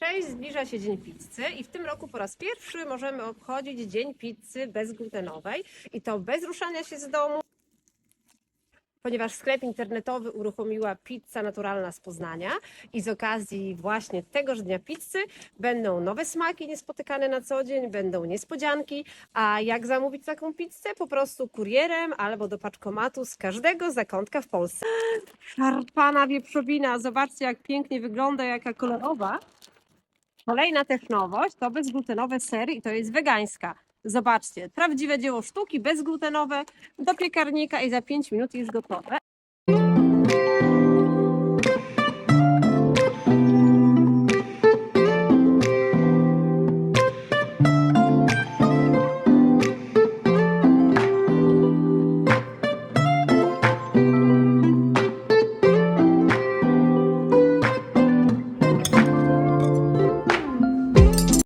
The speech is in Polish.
Cześć, zbliża się Dzień Pizzy i w tym roku po raz pierwszy możemy obchodzić Dzień Pizzy bezglutenowej i to bez ruszania się z domu, ponieważ sklep internetowy uruchomiła Pizza Naturalna z Poznania i z okazji właśnie tegoż dnia pizzy będą nowe smaki niespotykane na co dzień, będą niespodzianki, a jak zamówić taką pizzę? Po prostu kurierem albo do paczkomatu z każdego zakątka w Polsce. Szarpana wieprzowina, zobaczcie jak pięknie wygląda, jaka kolorowa. Kolejna też nowość to bezglutenowe sery i to jest wegańska. Zobaczcie, prawdziwe dzieło sztuki, bezglutenowe, do piekarnika i za 5 minut już gotowe.